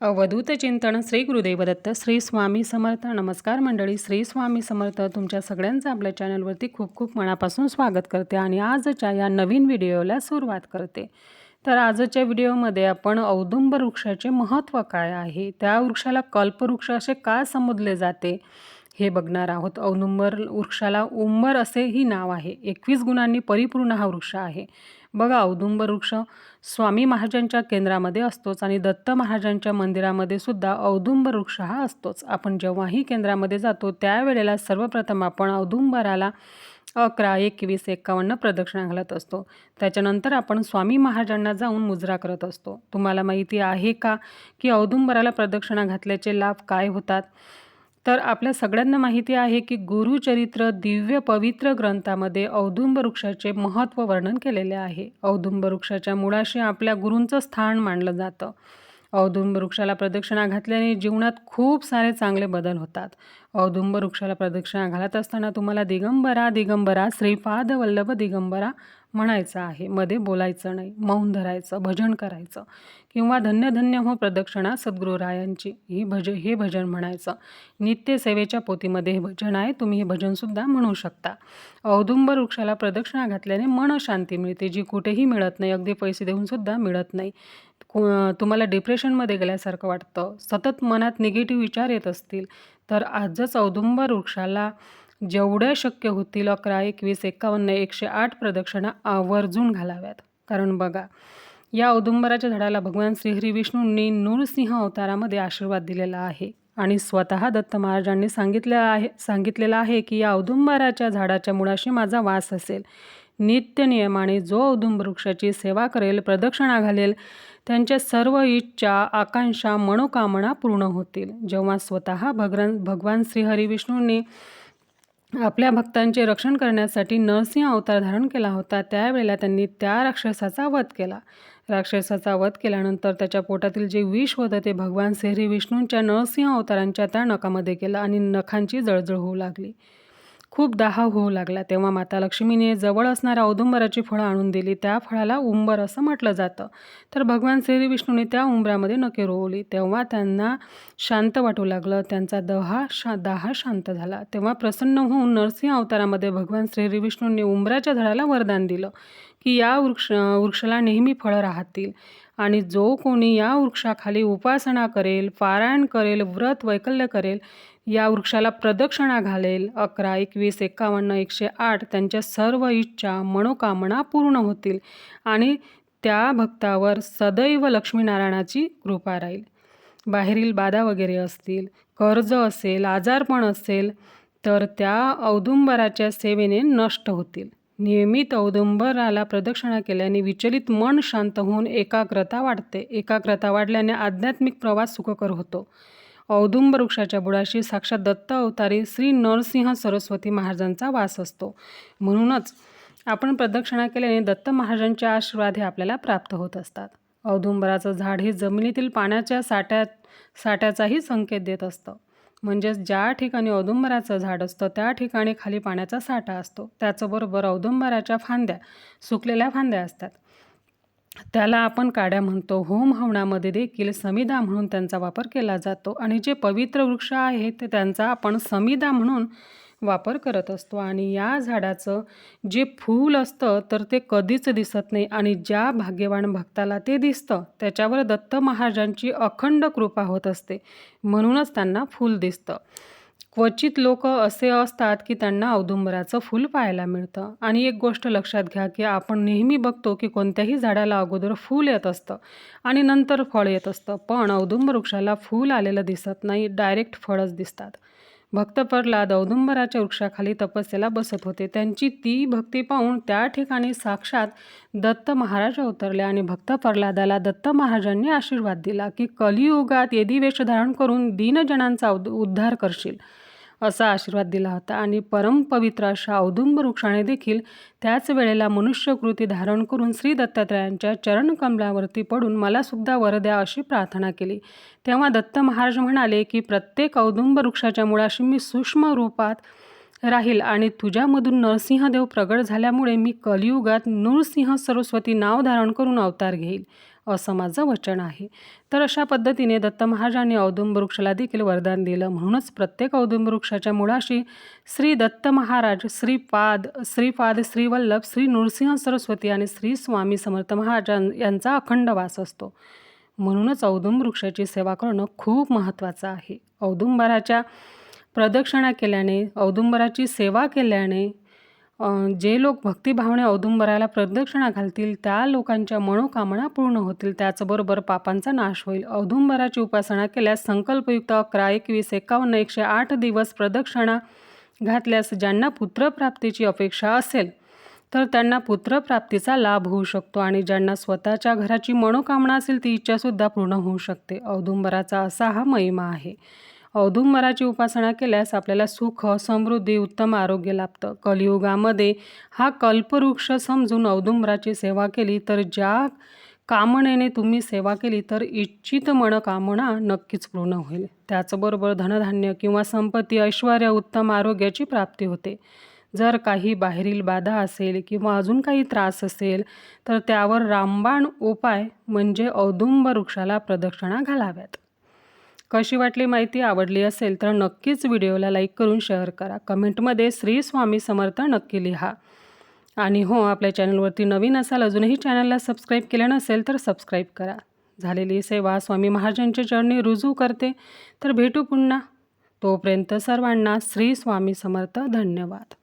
अवधूत चिंतन श्री गुरुदेव दत्त श्री स्वामी समर्थ. नमस्कार मंडळी श्री स्वामी समर्थ तुमच्या सगळ्यांचं आपल्या चॅनलवरती खूप खूप मनापासून स्वागत करते आणि आजच्या या नवीन व्हिडिओला सुरुवात करते. तर आजच्या व्हिडिओमध्ये आपण औदुंब वृक्षाचे महत्त्व काय आहे? त्या वृक्षाला कल्पवृक्ष असे का संबोधले जाते? हे बघणार आहोत. औदुंबर वृक्षाला उंबर असेही नाव आहे. एकवीस गुणांनी परिपूर्ण हा वृक्ष आहे. बघा औदुंब वृक्ष स्वामी महाराजांच्या केंद्रामध्ये असतोच आणि दत्त महाराजांच्या मंदिरामध्ये सुद्धा औदुंब वृक्ष हा असतोच. आपण जेव्हाही केंद्रामध्ये जातो त्यावेळेला सर्वप्रथम आपण औदुंबराला अकरा एकवीस एकावन्न प्रदक्षिणा घालत असतो. त्याच्यानंतर आपण स्वामी महाराजांना जाऊन मुजरा करत असतो. तुम्हाला माहिती आहे का की औदुंबराला प्रदक्षिणा घातल्याचे लाभ काय होतात? तर आपल्या सगळ्यांना माहिती आहे की गुरुचरित्र दिव्य पवित्र ग्रंथामध्ये औदुंब वृक्षाचे महत्त्व वर्णन केलेले आहे. औदुंब वृक्षाच्या मुळाशी आपल्या गुरूंचं स्थान मानलं जातं. औदुंब वृक्षाला प्रदक्षिणा घातल्याने जीवनात खूप सारे चांगले बदल होतात. औदुंब वृक्षाला प्रदक्षिणा घालत असताना तुम्हाला दिगंबरा दिगंबरा श्रीपाद वल्लभ दिगंबरा म्हणायचं आहे. मध्ये बोलायचं नाही. मौन धरायचं भजन करायचं किंवा धन्य धन्य हो प्रदक्षिणा सद्गुरुरायांची. ही भज हे भजन म्हणायचं. नित्यसेवेच्या पोतीमध्ये हे भजन आहे. तुम्ही हे भजनसुद्धा म्हणू शकता. औदुंब वृक्षाला प्रदक्षिणा घातल्याने मन शांती मिळते. जी कुठेही मिळत नाही अगदी पैसे देऊनसुद्धा मिळत नाही. तुम्हाला डिप्रेशनमध्ये गेल्यासारखं वाटतं. सतत मनात निगेटिव्ह विचार येत असतील. तर आजच औदुंब वृक्षाला जेवढ्या शक्य होतील अकरा एकवीस एकावन्न एकशे आठ प्रदक्षिणा आवर्जून घालाव्यात. कारण बघा या औदुंबराच्या झाडाला भगवान श्रीहरी विष्णूंनी नूरसिंह अवतारामध्ये आशीर्वाद दिलेला आहे. आणि स्वतः दत्त महाराजांनी सांगितले आहे सांगितलेलं आहे की या औदुंबराच्या झाडाच्या मुळाशी माझा वास असेल. नित्य नियमाने जो औदुंब वृक्षाची सेवा करेल प्रदक्षिणा घालेल त्यांच्या सर्व इच्छा आकांक्षा मनोकामना पूर्ण होतील. जेव्हा स्वतः भगवान भगवान श्रीहरी विष्णूंनी आपल्या भक्तांचे रक्षण करण्यासाठी नरसिंह अवतार धारण केला होता. त्यावेळेला त्यांनी त्या राक्षसाचा वध केला. राक्षसाचा वध केल्यानंतर त्याच्या पोटातील जे विष होतं ते भगवान श्री विष्णूंच्या नरसिंह अवतारांच्या त्या नखामध्ये केलं आणि नखांची जळजळ होऊ लागली. खूप दाह होऊ लागला. तेव्हा माता लक्ष्मीने जवळ असणाऱ्या औदुंबराची फळं आणून दिली. त्या फळाला उंबर असं म्हटलं जातं. तर भगवान श्री विष्णूने त्या उंबरामध्ये नके रोवली. तेव्हा त्यांना शांत वाटू लागलं. त्यांचा दहा शा दाहा शांत झाला. तेव्हा प्रसन्न होऊन नरसिंह अवतारामध्ये भगवान श्री विष्णूंनी उंबराच्या झाडाला वरदान दिलं की या वृक्ष वृक्षाला नेहमी फळं राहतील. आणि जो कोणी या वृक्षाखाली उपासना करेल पारायण करेल व्रत वैकल्य करेल या वृक्षाला प्रदक्षिणा घालेल. अकरा एकवीस एकावन्न एकशे आठ त्यांच्या सर्व इच्छा मनोकामना पूर्ण होतील आणि त्या भक्तावर सदैव लक्ष्मीनारायणाची कृपा राहील. बाहेरील बाधा वगैरे असतील कर्ज असेल आजारपण असेल तर त्या औदुंबराच्या सेवेने नष्ट होतील. नियमित औदुंबराला प्रदक्षिणा केल्याने विचलित मन शांत होऊन एकाग्रता वाढते. एकाग्रता वाढल्याने आध्यात्मिक प्रवास सुखकर होतो. औदुंब वृक्षाच्या बुडाशी साक्षात दत्त अवतारी श्री नरसिंह सरस्वती महाराजांचा वास असतो. म्हणूनच आपण प्रदक्षिणा केल्याने दत्त महाराजांचे आशीर्वाद हे आपल्याला प्राप्त होत असतात. औदुंबराचं झाड हे जमिनीतील पाण्याच्या साठ्यात साठ्याचाही संकेत देत असतं. म्हणजेच ज्या ठिकाणी औदुंबराचं झाड असतं त्या ठिकाणी खाली पाण्याचा साठा असतो. त्याचबरोबर औदुंबराच्या फांद्या सुकलेल्या फांद्या असतात. त्याला आपण काड्या म्हणतो. होम हवनामध्ये देखील समिधा म्हणून त्यांचा वापर केला जातो आणि जे पवित्र वृक्ष आहेत ते त्यांचा आपण समिधा म्हणून वापर करत असतो. आणि या झाडाचं जे फूल असतं तर ते कधीच दिसत नाही आणि ज्या भाग्यवान भक्ताला ते दिसतं त्याच्यावर दत्त महाराजांची अखंड कृपा होत असते. म्हणूनच त्यांना फूल दिसतं. क्वचित लोक असे असतात की त्यांना औदुंबराचं फूल पाहायला मिळतं. आणि एक गोष्ट लक्षात घ्या की आपण नेहमी बघतो की कोणत्याही झाडाला अगोदर फूल येत असतं आणि नंतर फळ येत असतं. पण औदुंब वृक्षाला फूल आलेलं दिसत नाही डायरेक्ट फळच दिसतात. भक्त प्रल्हाद औदुंबराच्या वृक्षाखाली तपस्याला बसत होते. त्यांची ती भक्ती पाहून त्या ठिकाणी साक्षात दत्त महाराज उतरले आणि भक्त प्रल्हादाला दत्त महाराजांनी आशीर्वाद दिला की कलियुगात येदी वेष धारण करून दीनजनांचा उद्धार करशील. असा आशीर्वाद दिला होता. आणि परमपवित्र अशा औदुंब वृक्षाने देखील त्याच वेळेला मनुष्यकृती धारण करून श्री दत्तात्रयांच्या चरणकमलावरती पडून मलासुद्धा वर द्या अशी प्रार्थना केली. तेव्हा दत्त महाराज म्हणाले की प्रत्येक औदुंब वृक्षाच्या मुळाशी मी सूक्ष्म रूपात राहील आणि तुझ्यामधून नरसिंहदेव प्रगट झाल्यामुळे मी कलियुगात नृसिंह सरस्वती नाव धारण करून अवतार घेईल असं माझं वचन आहे. तर अशा पद्धतीने दत्त महाराजांनी औदुंब वृक्षाला देखील वरदान दिलं. म्हणूनच प्रत्येक औदुंब वृक्षाच्या मुळाशी श्री दत्त महाराज श्रीपाद श्रीपाद श्रीवल्लभ श्री नृसिंह सरस्वती आणि श्री स्वामी समर्थ महाराजां यांचा अखंड वास असतो. म्हणूनच औदुंब वृक्षाची सेवा करणं खूप महत्त्वाचं आहे. औदुंबराच्या प्रदक्षिणा केल्याने औदुंबराची सेवा केल्याने जे लोक भक्तिभावने औदुंबराला प्रदक्षिणा घालतील त्या लोकांच्या मनोकामना पूर्ण होतील. त्याचबरोबर पापांचा नाश होईल. औदुंबराची उपासना केल्यास संकल्पयुक्त अकरा एकवीस एकावन्न एकशे आठ दिवस प्रदक्षिणा घातल्यास ज्यांना पुत्रप्राप्तीची अपेक्षा असेल तर त्यांना पुत्रप्राप्तीचा लाभ होऊ शकतो आणि ज्यांना स्वतःच्या घराची मनोकामना असेल ती इच्छासुद्धा पूर्ण होऊ शकते. औदुंबराचा असा हा महिमा आहे. औदुंबराची उपासना केल्यास आपल्याला सुख समृद्धी उत्तम आरोग्य लाभतं. कलियुगामध्ये हा कल्पवृक्ष समजून औदुंबराची सेवा केली तर ज्या कामनेने तुम्ही सेवा केली तर इच्छित मनकामना नक्कीच पूर्ण होईल. त्याचबरोबर धनधान्य किंवा संपत्ती ऐश्वर उत्तम आरोग्याची प्राप्ती होते. जर काही बाहेरील बाधा असेल किंवा अजून काही त्रास असेल तर त्यावर रामबाण उपाय म्हणजे औदुंब वृक्षाला प्रदक्षिणा घालाव्यात. कशी वाटली माहिती आवडली असेल तर नक्कीच व्हिडिओला लाईक करून शेअर करा. कमेंटमध्ये श्री स्वामी समर्थ नक्की लिहा. आणि हो आपल्या चॅनलवरती नवीन असाल अजूनही चॅनलला सबस्क्राईब केलं नसेल तर सबस्क्राईब करा. झालेली सेवा स्वामी महाराजांच्या चरणी रुजू करते. तर भेटू पुन्हा. तोपर्यंत सर्वांना श्री स्वामी समर्थ धन्यवाद.